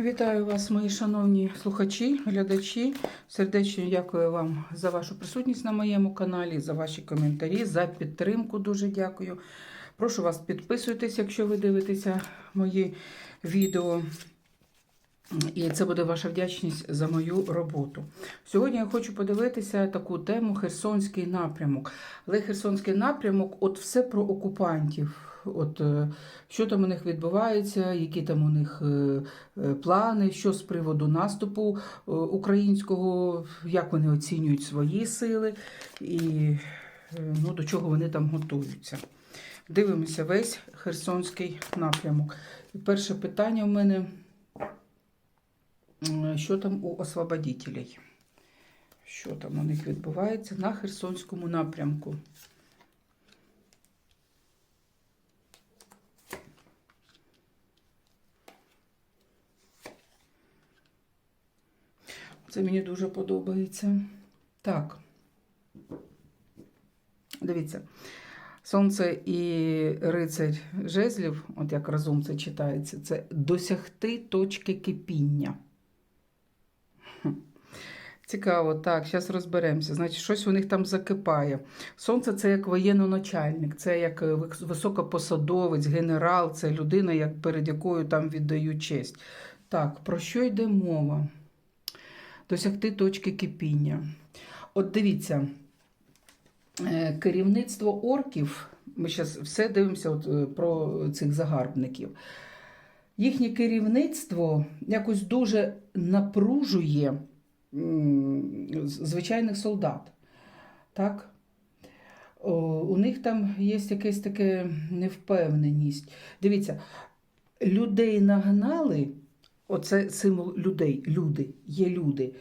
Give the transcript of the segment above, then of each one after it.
Вітаю вас, мої шановні слухачі, глядачі. Сердечно дякую вам за вашу присутність на моєму каналі, за ваші коментарі, за підтримку. Дуже дякую. Прошу вас підписуйтесь, якщо ви дивитеся мої відео. І це буде ваша вдячність за мою роботу. Сьогодні я хочу подивитися таку тему Херсонський напрямок. Але Херсонський напрямок, от все про окупантів. От е, що там у них відбувається, які там у них е, е, плани, що з приводу наступу українського, як вони оцінюють свої сили і ну, до чого вони там готуються. Дивимося весь Херсонський напрямок. Перше питання в мене. Що там у освободітелей? Що там у них відбувається на Херсонському напрямку? Це мені дуже подобається. Так. Дивіться. Сонце і рицарь жезлів, от як разом це читається, це досягти точки кипіння. Цікаво, так, зараз розберемося. Значить, щось у них там закипає. Сонце це як воєнноначальник, це як е, високопосадовець, генерал, це людина, перед якою там віддають честь. Так, про що йде мова? Досягти точки кипіння. От дивіться, е, керівництво орків, ми зараз все дивимося от, е, про цих загарбників. Їхнє керівництво якось дуже напружує звичайних солдат. Так? У них там є якась така невпевненість. Дивіться, людей нагнали, оце символ людей, люди, є люди,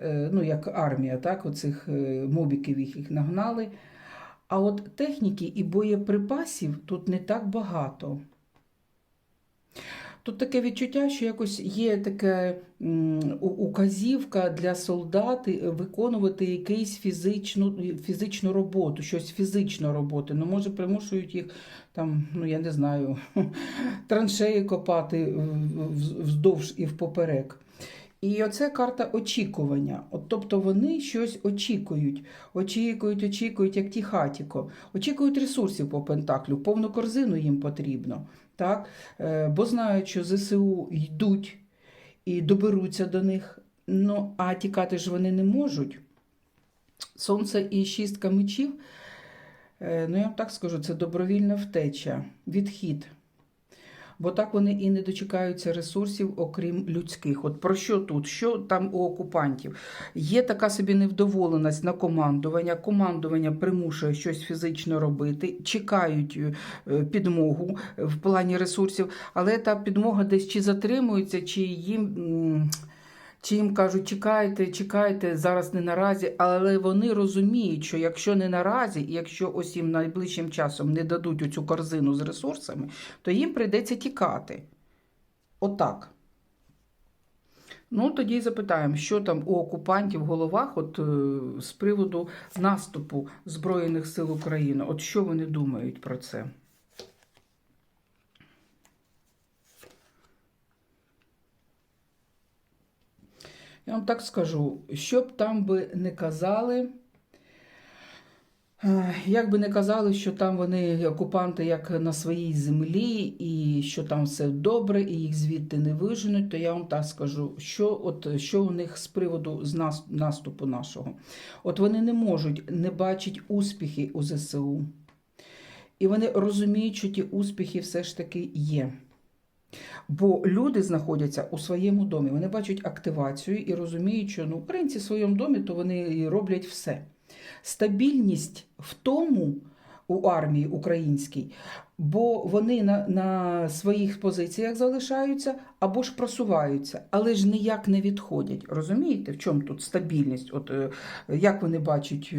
Е, ну як армія, так, оцих е, мобіків їх їх нагнали. А от техніки і боєприпасів тут не так багато. Тут таке відчуття, що якось є така указівка для солдат е, виконувати якусь фізичну, фізичну роботу, щось фізично роботи. Ну, може, примушують їх там, ну я не знаю, траншеї копати вздовж і впоперек. І оце карта очікування. От, тобто вони щось очікують, очікують, очікують, як ті хатіко. Очікують ресурсів по Пентаклю, повну корзину їм потрібно. Так? Е, Бо знають, що ЗСУ йдуть і доберуться до них. Ну, а тікати ж вони не можуть. Сонце і шістка мечів, е, ну я так скажу, це добровільна втеча, відхід. Бо так вони і не дочекаються ресурсів, окрім людських. От про що тут? Що там у окупантів? Є така собі невдоволеність на командування. Командування примушує щось фізично робити, чекають е, підмогу в плані ресурсів, але та підмога десь чи затримується, чи їм. Чи їм кажуть, чекайте, чекайте, зараз не наразі, але вони розуміють, що якщо не наразі, і якщо ось їм найближчим часом не дадуть оцю корзину з ресурсами, то їм прийдеться тікати. Отак. Ну, тоді запитаємо, що там у окупантів в головах от, е, з приводу наступу Збройних сил України. От що вони думають про це? Я вам так скажу, що б там би не казали, е, як би не казали, що там вони окупанти як на своїй землі, і що там все добре, і їх звідти не виженуть, то я вам так скажу, що, от, що у них з приводу з наступу нашого. От вони не можуть не бачити успіхи у ЗСУ. І вони розуміють, що ті успіхи все ж таки є. Бо люди знаходяться у своєму домі. Вони бачать активацію і розуміють, що ну, українці в своєму домі, то вони роблять все. Стабільність в тому у армії українській, бо вони на, на своїх позиціях залишаються або ж просуваються, але ж ніяк не відходять. Розумієте, в чому тут стабільність? От е, як вони бачать.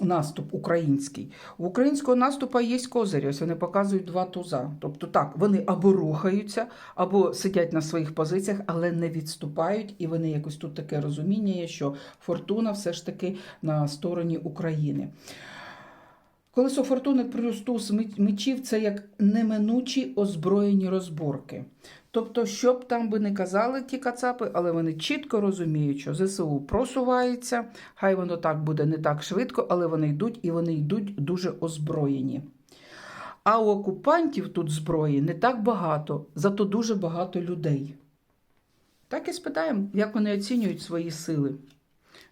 Наступ український. У українського наступу є козирі, ось вони показують два туза. Тобто так, вони або рухаються, або сидять на своїх позиціях, але не відступають, і вони якось тут таке розуміння є, що фортуна все ж таки на стороні України. Колесо фортуни плюс туз мечів це як неминучі озброєні розборки. Тобто, що б там би не казали ті кацапи, але вони чітко розуміють, що ЗСУ просувається, хай воно так буде не так швидко, але вони йдуть і вони йдуть дуже озброєні. А у окупантів тут зброї не так багато, зато дуже багато людей. Так і спитаємо, як вони оцінюють свої сили.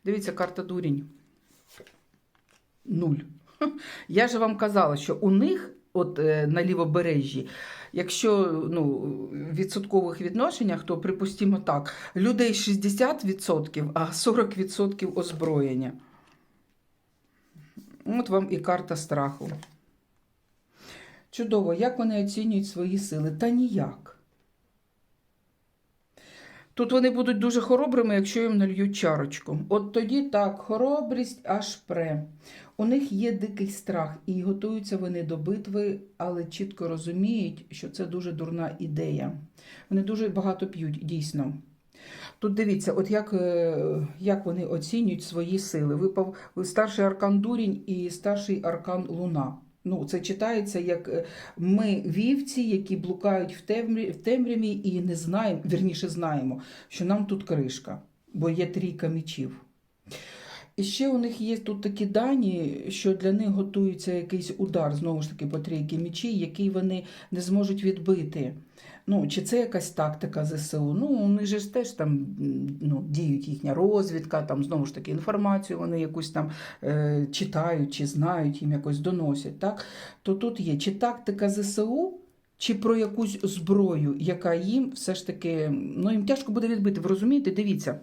Дивіться, карта дурінь. Нуль. Я ж вам казала, що у них, от е, на лівобережжі, якщо ну, в відсоткових відношеннях, то припустимо так, людей 60%, а 40% озброєння. От вам і карта страху. Чудово, як вони оцінюють свої сили? Та ніяк. Тут вони будуть дуже хоробрими, якщо їм нальють чарочку. От тоді так, хоробрість аж пре. У них є дикий страх, і готуються вони до битви, але чітко розуміють, що це дуже дурна ідея. Вони дуже багато п'ють, дійсно. Тут дивіться, от як, е, як вони оцінюють свої сили. Випав старший аркан Дурінь і старший аркан Луна. Ну, це читається як е, ми вівці, які блукають в темряві, в темряві і не знаємо, вірніше знаємо, що нам тут кришка, бо є трійка мечів. І ще у них є тут такі дані, що для них готується якийсь удар, знову ж таки, по трійки мечі, який вони не зможуть відбити. Ну, чи це якась тактика ЗСУ? Ну, же ж теж там ну, діють їхня розвідка, там знову ж таки інформацію вони якусь там е, читають, чи знають, їм якось доносять. Так? То тут є чи тактика ЗСУ, чи про якусь зброю, яка їм все ж таки ну, їм тяжко буде відбити. Ви розумієте? Дивіться.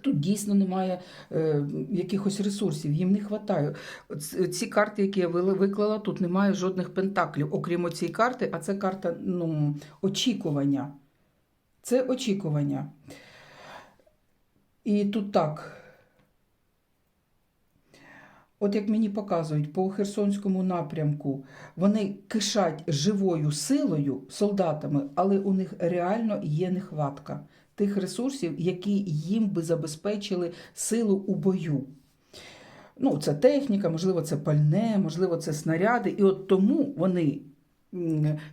Тут дійсно немає е, якихось ресурсів, їм не вистачає. Ці карти, які я виклала, тут немає жодних пентаклів, окрім цієї карти, а це карта ну, очікування. Це очікування. І тут так. От як мені показують, по Херсонському напрямку вони кишать живою силою, солдатами, але у них реально є нехватка тих ресурсів, які їм би забезпечили силу у бою. Ну, це техніка, можливо, це пальне, можливо, це снаряди. І от тому вони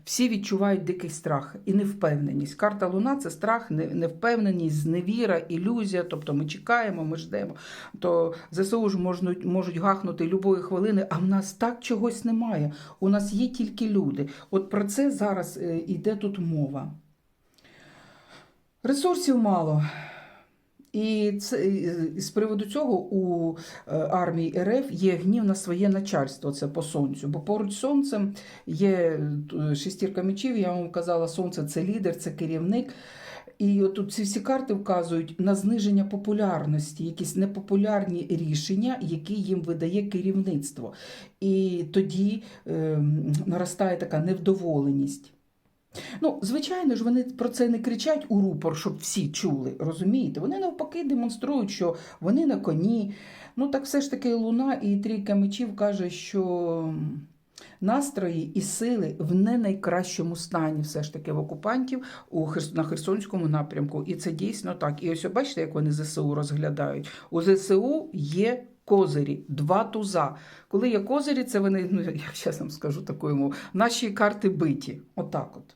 всі відчувають дикий страх і невпевненість. Карта Луна це страх, невпевненість, зневіра, ілюзія. Тобто ми чекаємо, ми ждемо. То ЗСУ ж можуть, можуть гахнути любої хвилини, а в нас так чогось немає. У нас є тільки люди. От про це зараз е, йде тут мова. Ресурсів мало. І це, і з приводу цього у е, армії РФ є гнів на своє начальство, це по сонцю. Бо поруч сонцем є е, шестірка мечів, я вам казала, сонце це лідер, це керівник. І от тут ці всі карти вказують на зниження популярності, якісь непопулярні рішення, які їм видає керівництво. І тоді е, наростає така невдоволеність. Ну, звичайно ж, вони про це не кричать у рупор, щоб всі чули, розумієте? Вони навпаки демонструють, що вони на коні. Ну, так все ж таки Луна і трійка мечів каже, що настрої і сили в не найкращому стані, все ж таки в окупантів у на Херсонському напрямку. І це дійсно так. І ось бачите, як вони ЗСУ розглядають. У ЗСУ є. Козирі, два туза. Коли є козирі, це вони, ну я вам скажу такою мовою, наші карти биті. Отак от.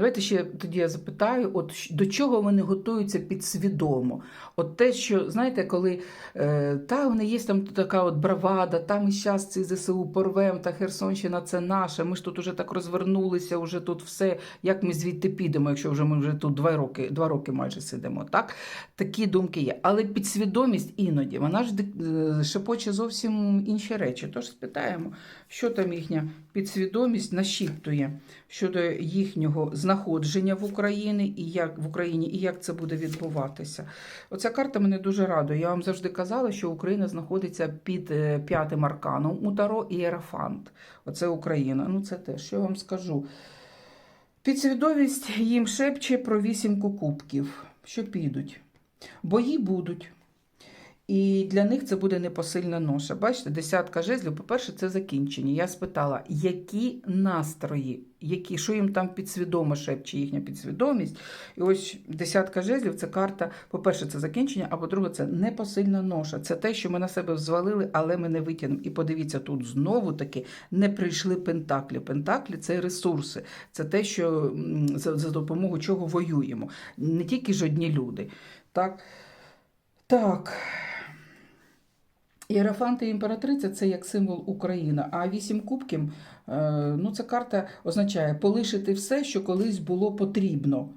Давайте ще тоді я запитаю, от до чого вони готуються підсвідомо? От те, що, знаєте, коли е, та вони є там така от бравада, та ми щас ці ЗСУ порвем, та Херсонщина це наша, ми ж тут уже так розвернулися, вже тут все, як ми звідти підемо, якщо вже ми вже тут два роки, два роки майже сидимо. Так? Такі думки є. Але підсвідомість іноді, вона ж е, шепоче зовсім інші речі. Тож спитаємо, що там їхня підсвідомість нашіптує щодо їхнього знаходження в Україні і як в Україні і як це буде відбуватися. Оця карта мене дуже радує. Я вам завжди казала, що Україна знаходиться під е, п'ятим арканом у Таро і Ерафант. Оце Україна. Ну це те, що я вам скажу. Підсвідомість їм шепче про вісімку кубків, що підуть. Бої будуть. І для них це буде непосильна ноша. Бачите, десятка жезлів, по-перше, це закінчення. Я спитала, які настрої, які, що їм там підсвідомо шепче їхня підсвідомість. І ось десятка жезлів це карта, по-перше, це закінчення, а по-друге, це непосильна ноша. Це те, що ми на себе взвалили, але ми не витягнемо. І подивіться, тут знову таки не прийшли пентаклі. Пентаклі це ресурси, це те, що за, за допомогою чого воюємо. Не тільки ж одні люди. Так. Так. Іерафанти і імператриця це як символ України, а вісім кубків е, ну, ця карта означає полишити все, що колись було потрібно.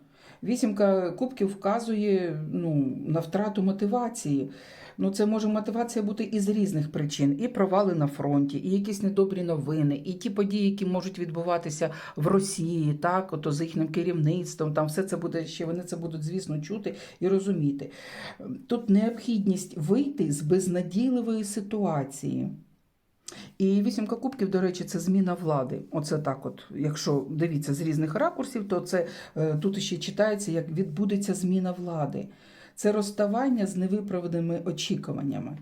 Вісімка кубків вказує ну, на втрату мотивації. Ну, це може мотивація бути із різних причин: і провали на фронті, і якісь недобрі новини, і ті події, які можуть відбуватися в Росії, так, ото з їхнім керівництвом. Там все це буде ще вони це будуть, звісно, чути і розуміти. Тут необхідність вийти з безнадійливої ситуації. І вісімка кубків, до речі, це зміна влади. Оце так, от, якщо дивіться з різних ракурсів, то це е, тут ще читається, як відбудеться зміна влади. Це розставання з невиправданими очікуваннями.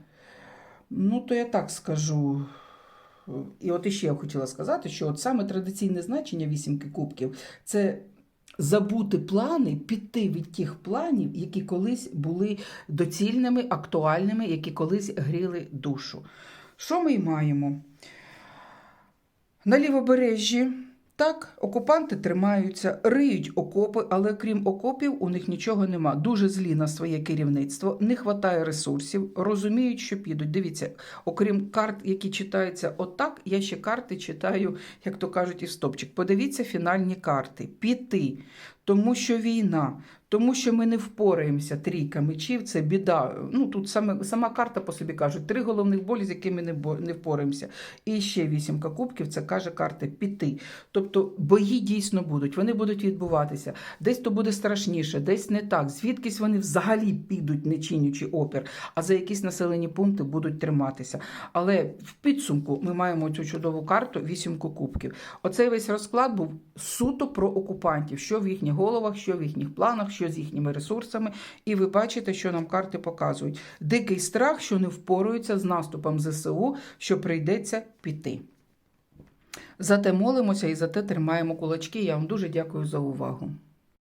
Ну, то я так скажу. І от іще я хотіла сказати, що от саме традиційне значення вісімки кубків це забути плани, піти від тих планів, які колись були доцільними, актуальними, які колись гріли душу. Що ми й маємо? На лівобережжі так, окупанти тримаються, риють окопи, але крім окопів, у них нічого нема. Дуже злі на своє керівництво, не вистачає ресурсів, розуміють, що підуть. Дивіться, окрім карт, які читаються отак, я ще карти читаю, як то кажуть, і стопчик. Подивіться фінальні карти. Піти. Тому що війна, тому що ми не впораємося. Трійка мечів це біда. Ну тут саме сама карта по собі кажуть, три головних болі, з якими не не впораємося. І ще вісімка кубків. Це каже карта піти. Тобто бої дійсно будуть, вони будуть відбуватися. Десь то буде страшніше, десь не так. Звідкись вони взагалі підуть, не чинячи опір, а за якісь населені пункти будуть триматися. Але в підсумку ми маємо цю чудову карту вісімку кубків. Оцей весь розклад був суто про окупантів, що в їхніх головах, що в їхніх планах, що з їхніми ресурсами. І ви бачите, що нам карти показують. Дикий страх, що не впоруються з наступом ЗСУ, що прийдеться піти. Зате молимося і зате тримаємо кулачки. Я вам дуже дякую за увагу.